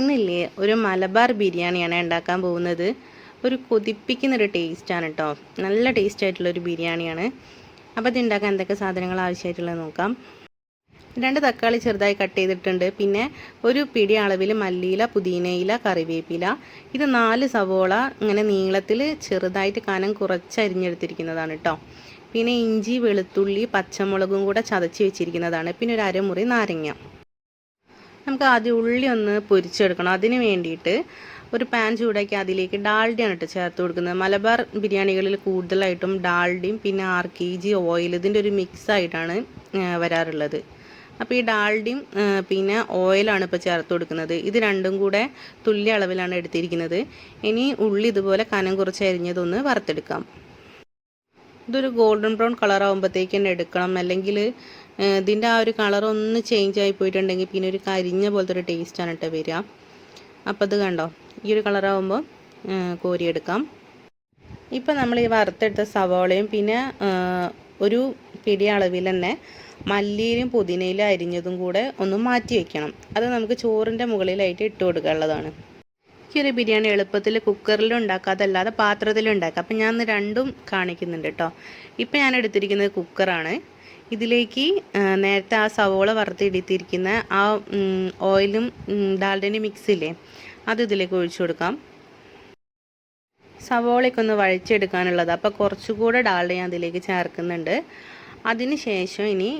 ഇന്നില്ലേ ഒരു മലബാർ ബിരിയാണിയാണ് ഉണ്ടാക്കാൻ പോകുന്നത്. ഒരു കൊതിപ്പിക്കുന്നൊരു ടേസ്റ്റാണ് കേട്ടോ നല്ല ടേസ്റ്റ് ആയിട്ടുള്ളൊരു ബിരിയാണിയാണ്. അപ്പോൾ ഇത് ഉണ്ടാക്കാൻ എന്തൊക്കെ സാധനങ്ങൾ ആവശ്യമായിട്ടുള്ളത് നോക്കാം. രണ്ട് തക്കാളി ചെറുതായി കട്ട് ചെയ്തിട്ടുണ്ട്. പിന്നെ ഒരു പിടി അളവിൽ മല്ലിയില പുതിനയില കറിവേപ്പില. ഇത് നാല് സവോള ഇങ്ങനെ നീളത്തിൽ ചെറുതായിട്ട് കനം കുറച്ച് അരിഞ്ഞെടുത്തിരിക്കുന്നതാണ് കേട്ടോ പിന്നെ ഇഞ്ചി വെളുത്തുള്ളി പച്ചമുളകും കൂടെ ചതച്ച് വെച്ചിരിക്കുന്നതാണ്. പിന്നെ ഒരു അരമുറി നാരങ്ങ. നമുക്ക് ആദ്യം ഉള്ളി ഒന്ന് പൊരിച്ചെടുക്കണം. അതിന് വേണ്ടിയിട്ട് ഒരു പാൻ ചൂടാക്കി അതിലേക്ക് ഡാൾഡിയാണ് ഇട്ട് ചേർത്ത് കൊടുക്കുന്നത്. മലബാർ ബിരിയാണികളിൽ കൂടുതലായിട്ടും ഡാൾഡിയും പിന്നെ ആർ കെ ജി ഓയിൽ ഇതിന്റെ ഒരു മിക്സ് ആയിട്ടാണ് വരാറുള്ളത്. അപ്പോൾ ഈ ഡാൾഡിയും പിന്നെ ഓയിലാണ് ഇപ്പോൾ ചേർത്ത് കൊടുക്കുന്നത്. ഇത് രണ്ടും കൂടെ തുല്യ അളവിലാണ് എടുത്തിരിക്കുന്നത്. ഇനി ഉള്ളി ഇതുപോലെ കനം കുറച്ച് അരിഞ്ഞതൊന്ന് വറുത്തെടുക്കാം. ഇതൊരു ഗോൾഡൻ ബ്രൗൺ കളർ ആകുമ്പോഴത്തേക്ക് തന്നെ എടുക്കണം. അല്ലെങ്കിൽ ഇതിന്റെ ആ ഒരു കളർ ഒന്ന് ചേഞ്ച് ആയി പോയിട്ടുണ്ടെങ്കിൽ പിന്നെ ഒരു കരിഞ്ഞ പോലത്തെ ഒരു ടേസ്റ്റാണ് കേട്ടോ വരിക. അപ്പോൾ അത് കണ്ടോ? ഈ ഒരു കളറാകുമ്പോൾ കോരിയെടുക്കാം. ഇപ്പം നമ്മൾ ഈ വറുത്തെടുത്ത സവോളയും പിന്നെ ഒരു പിടി അളവിൽ തന്നെ മല്ലിയിലും പുതിനയിലും അരിഞ്ഞതും കൂടെ ഒന്ന് മാറ്റി വെക്കണം. അത് നമുക്ക് ചോറിന്റെ മുകളിലായിട്ട് ഇട്ട് കൊടുക്കാനുള്ളതാണ് ഒരു ബിരിയാണി എളുപ്പത്തിൽ കുക്കറിലും ഉണ്ടാക്കാം അതല്ലാതെ പാത്രത്തിലും ഉണ്ടാക്കാം. അപ്പം ഞാൻ രണ്ടും കാണിക്കുന്നുണ്ട് കേട്ടോ ഇപ്പം ഞാൻ എടുത്തിരിക്കുന്നത് കുക്കറാണ് ഇതിലേക്ക് നേരത്തെ ആ സവോള വറുത്തിടിത്തിരിക്കുന്ന ആ ഓയിലും ഡാൽഡന്റെ മിക്സ് ഇല്ലേ അത് ഇതിലേക്ക് ഒഴിച്ചു കൊടുക്കാം. സവോളയൊക്കെ ഒന്ന് വഴിച്ചെടുക്കാനുള്ളത് അപ്പോൾ കുറച്ചുകൂടെ ഡാൽഡ ഞാൻ അതിലേക്ക് ചേർക്കുന്നുണ്ട്. അതിനുശേഷം ഇനി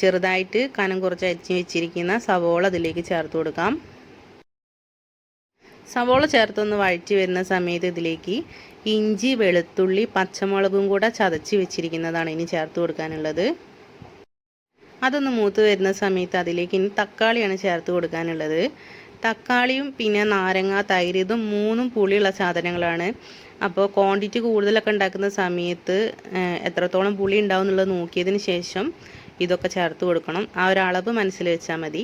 ചെറുതായിട്ട് കനം കുറച്ച് അരിച്ച് വെച്ചിരിക്കുന്ന സവോള അതിലേക്ക് ചേർത്ത് കൊടുക്കാം. സവോള ചേർത്തൊന്ന് വഴറ്റി വരുന്ന സമയത്ത് ഇതിലേക്ക് ഇഞ്ചി വെളുത്തുള്ളി പച്ചമുളകും കൂടെ ചതച്ച് വെച്ചിരിക്കുന്നതാണ് ഇനി ചേർത്ത് കൊടുക്കാനുള്ളത്. അതൊന്ന് മൂത്ത് വരുന്ന സമയത്ത് അതിലേക്ക് ഇനി തക്കാളിയാണ് ചേർത്ത് കൊടുക്കാനുള്ളത്. തക്കാളിയും പിന്നെ നാരങ്ങ തൈര് ഇതും മൂന്നും പുളിയുള്ള സാധനങ്ങളാണ്. അപ്പോൾ ക്വാണ്ടിറ്റി കൂടുതലൊക്കെ ഉണ്ടാക്കുന്ന സമയത്ത് എത്രത്തോളം പുളി ഉണ്ടാവും എന്നുള്ളത് നോക്കിയതിന് ശേഷം ഇതൊക്കെ ചേർത്ത് കൊടുക്കണം. ആ ഒരു അളവ് മനസ്സിൽ വെച്ചാൽ മതി.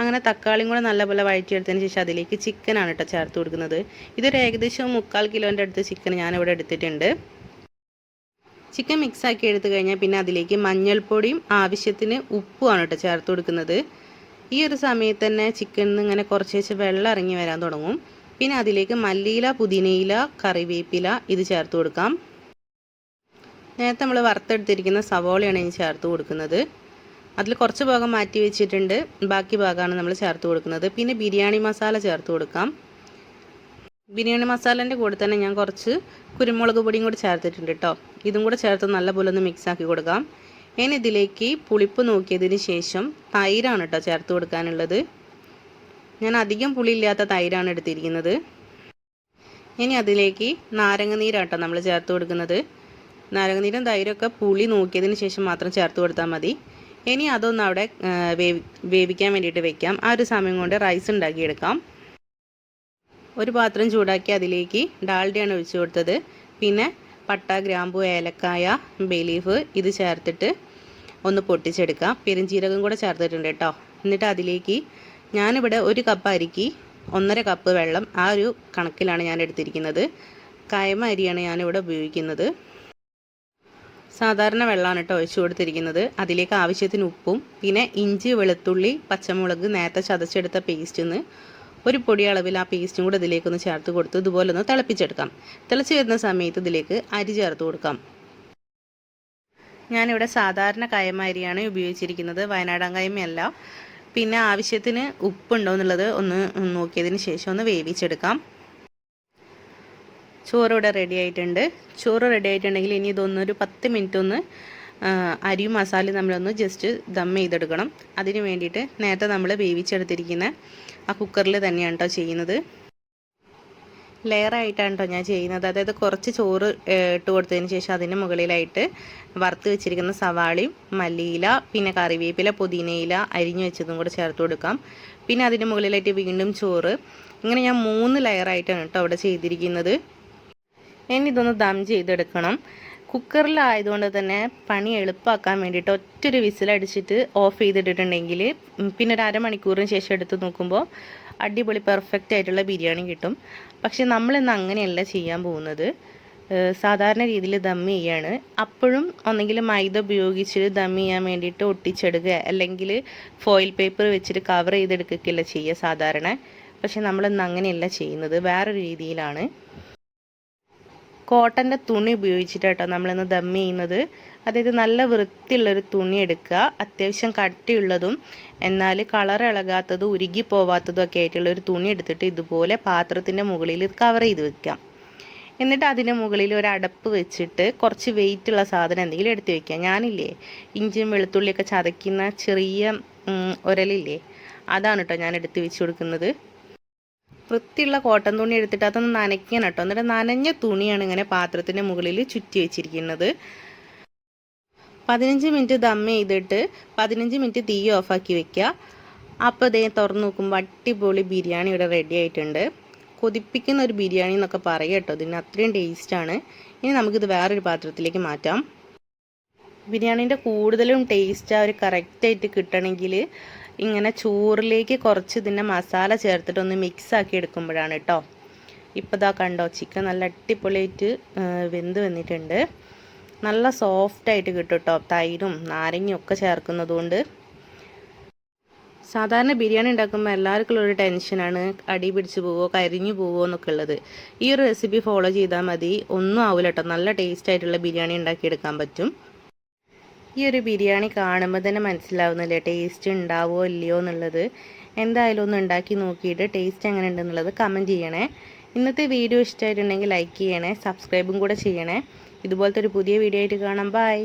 അങ്ങനെ തക്കാളിയും കൂടെ നല്ലപോലെ വഴറ്റിയെടുത്തതിന് ശേഷം അതിലേക്ക് ചിക്കനാണ് കേട്ടോ ചേർത്ത് കൊടുക്കുന്നത്. ഇതൊരു ഏകദേശം മുക്കാൽ കിലോന്റെ അടുത്ത് ചിക്കൻ ഞാനിവിടെ എടുത്തിട്ടുണ്ട്. ചിക്കൻ മിക്സ് ആക്കി എടുത്തു കഴിഞ്ഞാൽ പിന്നെ അതിലേക്ക് മഞ്ഞൾപ്പൊടിയും ആവശ്യത്തിന് ഉപ്പുമാണ് കേട്ടോ ചേർത്ത് കൊടുക്കുന്നത്. ഈ ഒരു സമയത്ത് തന്നെ ചിക്കനിൽ നിന്ന് ഇങ്ങനെ കുറച്ച് വെച്ച് വെള്ളം ഇറങ്ങി വരാൻ തുടങ്ങും. പിന്നെ അതിലേക്ക് മല്ലിയില പുതിനയില കറിവേപ്പില ഇത് ചേർത്ത് കൊടുക്കാം. നേരത്തെ നമ്മൾ വറുത്തെടുത്തിരിക്കുന്ന സവോളയാണ് ഇനി ചേർത്ത് കൊടുക്കുന്നത്. അതിൽ കുറച്ച് ഭാഗം മാറ്റി വെച്ചിട്ടുണ്ട്. ബാക്കി ഭാഗമാണ് നമ്മൾ ചേർത്ത് കൊടുക്കുന്നത്. പിന്നെ ബിരിയാണി മസാല ചേർത്ത് കൊടുക്കാം. ബിരിയാണി മസാലേന്റെ കൂടെ തന്നെ ഞാൻ കുറച്ച് കുരുമുളക് പൊടിയും കൂടി ചേർത്തിട്ടുണ്ട് കേട്ടോ ഇതും കൂടെ ചേർത്ത് നല്ലപോലെ ഒന്ന് മിക്സ് ആക്കി കൊടുക്കാം. ഇനി ഇതിലേക്ക് പുളിപ്പ് നോക്കിയതിന് ശേഷം തൈരാണ് കേട്ടോ ചേർത്ത് കൊടുക്കാനുള്ളത്. ഞാൻ അധികം പുളിയില്ലാത്ത തൈരാണ് എടുത്തിരിക്കുന്നത്. ഇനി അതിലേക്ക് നാരങ്ങ നീരാട്ടോ നമ്മൾ ചേർത്ത് കൊടുക്കുന്നത്. നാരങ്ങ നാരങ്ങനീരും തൈരൊക്കെ പുളി നോക്കിയതിന് ശേഷം മാത്രം ചേർത്ത് കൊടുത്താൽ മതി. ഇനി അതൊന്ന് അവിടെ വേവി വേവിക്കാൻ വേണ്ടിയിട്ട് വെക്കാം. ആ ഒരു സമയം കൊണ്ട് റൈസ് ഉണ്ടാക്കിയെടുക്കാം. ഒരു പാത്രം ചൂടാക്കി അതിലേക്ക് ഡാൽഡയാണ് ഒഴിച്ചു കൊടുത്തത്. പിന്നെ പട്ട ഗ്രാമ്പു ഏലക്കായ ബേലീഫ് ഇത് ചേർത്തിട്ട് ഒന്ന് പൊട്ടിച്ചെടുക്കാം പെരുംജീരകം കൂടെ ചേർത്തിട്ടുണ്ട് കേട്ടോ. എന്നിട്ട് അതിലേക്ക് ഞാനിവിടെ ഒരു കപ്പ് അരിക്ക് ഒന്നര കപ്പ് വെള്ളം ആ ഒരു കണക്കിലാണ് ഞാൻ എടുത്തിരിക്കുന്നത്. കയമ അരിയാണ് ഞാനിവിടെ ഉപയോഗിക്കുന്നത്. സാധാരണ വെള്ളമാണ് കേട്ടോ ഒഴിച്ചു കൊടുത്തിരിക്കുന്നത്. അതിലേക്ക് ആവശ്യത്തിന് ഉപ്പും പിന്നെ ഇഞ്ചി വെളുത്തുള്ളി പച്ചമുളക് നേരത്തെ ചതച്ചെടുത്ത പേസ്റ്റിന്ന് ഒരു പൊടി അളവിൽ ആ പേസ്റ്റും കൂടെ ഇതിലേക്കൊന്ന് ചേർത്ത് കൊടുത്ത് ഇതുപോലെ ഒന്ന് തിളപ്പിച്ചെടുക്കാം. തിളച്ച് വരുന്ന സമയത്ത് ഇതിലേക്ക് അരി ചേർത്ത് കൊടുക്കാം. ഞാനിവിടെ സാധാരണ കയമ അരിയാണ് ഉപയോഗിച്ചിരിക്കുന്നത്. വയനാടൻ കയമയല്ല പിന്നെ ആവശ്യത്തിന് ഉപ്പുണ്ടോ എന്നുള്ളത് ഒന്ന് നോക്കിയതിന് ശേഷം ഒന്ന് വേവിച്ചെടുക്കാം. ചോറ് ഇവിടെ റെഡി ആയിട്ടുണ്ട്. ചോറ് റെഡി ആയിട്ടുണ്ടെങ്കിൽ ഇനി ഇതൊന്നൊരു പത്ത് മിനിറ്റ് ഒന്ന് അരിയും മസാലയും നമ്മളൊന്ന് ജസ്റ്റ് ദം ചെയ്തെടുക്കണം. അതിന് വേണ്ടിയിട്ട് നേരത്തെ നമ്മൾ വേവിച്ചെടുത്തിരിക്കുന്ന ആ കുക്കറിൽ തന്നെയാണ് കേട്ടോ ചെയ്യുന്നത്. ലെയറായിട്ടാണ് കേട്ടോ ഞാൻ ചെയ്യുന്നത്. അതായത് കുറച്ച് ചോറ് ഇട്ട് കൊടുത്തതിന് ശേഷം അതിന് മുകളിലായിട്ട് വറുത്ത് വെച്ചിരിക്കുന്ന സവാളയും മല്ലിയില പിന്നെ കറിവേപ്പില പുതിനയില അരിഞ്ഞു വെച്ചതും കൂടെ ചേർത്ത് കൊടുക്കാം. പിന്നെ അതിന് മുകളിലായിട്ട് വീണ്ടും ചോറ്. ഇങ്ങനെ ഞാൻ മൂന്ന് ലെയറായിട്ടാണ് കേട്ടോ അവിടെ ചെയ്തിരിക്കുന്നത്. ഇനി ഇതൊന്ന് ദം ചെയ്തെടുക്കണം. കുക്കറിലായതുകൊണ്ട് തന്നെ പണി എളുപ്പമാക്കാൻ വേണ്ടിയിട്ട് ഒറ്റൊരു വിസിലടിച്ചിട്ട് ഓഫ് ചെയ്തിട്ടുണ്ടെങ്കിൽ പിന്നെ ഒരു അരമണിക്കൂറിന് ശേഷം എടുത്ത് നോക്കുമ്പോൾ അടിപൊളി പെർഫെക്റ്റ് ആയിട്ടുള്ള ബിരിയാണി കിട്ടും. പക്ഷെ നമ്മളിന്ന് അങ്ങനെയല്ല ചെയ്യാൻ പോകുന്നത്. സാധാരണ രീതിയിൽ ദം ചെയ്യാണ്. അപ്പോഴും ഒന്നെങ്കിൽ മൈദ ഉപയോഗിച്ച് ദം ചെയ്യാൻ വേണ്ടിയിട്ട് ഒട്ടിച്ചെടുക്കുക അല്ലെങ്കിൽ ഫോയിൽ പേപ്പർ വെച്ചിട്ട് കവർ ചെയ്തെടുക്കുകയല്ല ചെയ്യുക സാധാരണ. പക്ഷെ നമ്മളിന്ന് അങ്ങനെയല്ല ചെയ്യുന്നത്. വേറൊരു രീതിയിലാണ്. കോട്ടന്റെ തുണി ഉപയോഗിച്ചിട്ട് കേട്ടോ നമ്മളിന്ന് ദം ചെയ്യുന്നത്. അതായത് നല്ല വൃത്തിയുള്ളൊരു തുണി എടുക്കുക. അത്യാവശ്യം കട്ടിയുള്ളതും എന്നാൽ കളർ ഇളകാത്തതും ഉരുകി പോവാത്തതും ഒക്കെ ആയിട്ടുള്ള ഒരു തുണി എടുത്തിട്ട് ഇതുപോലെ പാത്രത്തിന്റെ മുകളിൽ കവർ ചെയ്ത് വെക്കാം. എന്നിട്ട് അതിന്റെ മുകളിൽ ഒരു അടപ്പ് വെച്ചിട്ട് കുറച്ച് വെയിറ്റ് ഉള്ള സാധനം എന്തെങ്കിലും എടുത്ത് വെക്കാം ഞാനില്ലേ ഇഞ്ചിയും വെളുത്തുള്ളിയൊക്കെ ചതയ്ക്കുന്ന ചെറിയ ഉരലില്ലേ? അതാണ് കേട്ടോ ഞാൻ എടുത്ത് വെച്ച് കൊടുക്കുന്നത്. വൃത്തിയുള്ള കോട്ടൺ തുണി എടുത്തിട്ട് അതൊന്ന് നനയ്ക്കണം കേട്ടോ. എന്നിട്ട് നനഞ്ഞ തുണിയാണ് ഇങ്ങനെ പാത്രത്തിന്റെ മുകളിൽ ചുറ്റി വെച്ചിരിക്കുന്നത്. പതിനഞ്ച് മിനിറ്റ് ദം ചെയ്തിട്ട് പതിനഞ്ച് മിനിറ്റ് തീ ഓഫാക്കി വെക്കുക. അപ്പോൾ ഇതേ തുറന്ന് നോക്കുമ്പോൾ അടിപൊളി ബിരിയാണി ഇവിടെ റെഡി ആയിട്ടുണ്ട്. കൊതിപ്പിക്കുന്ന ഒരു ബിരിയാണി എന്നൊക്കെ പറയുക കേട്ടോ. ഇതിന് അത്രയും ടേസ്റ്റാണ് ഇനി നമുക്കിത് വേറൊരു പാത്രത്തിലേക്ക് മാറ്റാം. ബിരിയാണീന്റെ കൂടുതലും ടേസ്റ്റ് ഒരു കറക്റ്റായിട്ട് കിട്ടണമെങ്കിൽ ഇങ്ങനെ ചോറിലേക്ക് കുറച്ച് ഇതിന്റെ മസാല ചേർത്തിട്ട് ഒന്ന് മിക്സ് ആക്കി എടുക്കുമ്പോഴാണ് കേട്ടോ ഇപ്പോൾ ഇതാ കണ്ടോ ചിക്കൻ നല്ല അടിപൊളിയായിട്ട് വെന്ത് വന്നിട്ടുണ്ട്. നല്ല സോഫ്റ്റായിട്ട് കിട്ടും കേട്ടോ തൈരും നാരങ്ങയും ഒക്കെ ചേർക്കുന്നതുകൊണ്ട് സാധാരണ ബിരിയാണി ഉണ്ടാക്കുമ്പോൾ എല്ലാവർക്കും ഒരു ടെൻഷനാണ് അടി പിടിച്ച് പോവോ കരിഞ്ഞു പോവോ എന്നൊക്കെ ഉള്ളത്. ഈ ഒരു റെസിപ്പി ഫോളോ ചെയ്താൽ മതി ഒന്നും ആവില്ല കേട്ടോ നല്ല ടേസ്റ്റ് ആയിട്ടുള്ള ബിരിയാണി ഉണ്ടാക്കിയെടുക്കാൻ പറ്റും. ഈ ഒരു ബിരിയാണി കാണുമ്പോൾ തന്നെ മനസ്സിലാവുന്നില്ല? ടേസ്റ്റ് ഉണ്ടാവുമോ ഇല്ലയോ എന്നുള്ളത്. എന്തായാലും ഒന്ന് ഉണ്ടാക്കി നോക്കിയിട്ട് ടേസ്റ്റ് എങ്ങനെ ഉണ്ടെന്നുള്ളത് കമന്റ് ചെയ്യണേ. ഇന്നത്തെ വീഡിയോ ഇഷ്ടമായിട്ടുണ്ടെങ്കിൽ ലൈക്ക് ചെയ്യണേ സബ്സ്ക്രൈബും കൂടെ ചെയ്യണേ. ഇതുപോലത്തെ ഒരു പുതിയ വീഡിയോ ആയിട്ട് കാണാം. ബൈ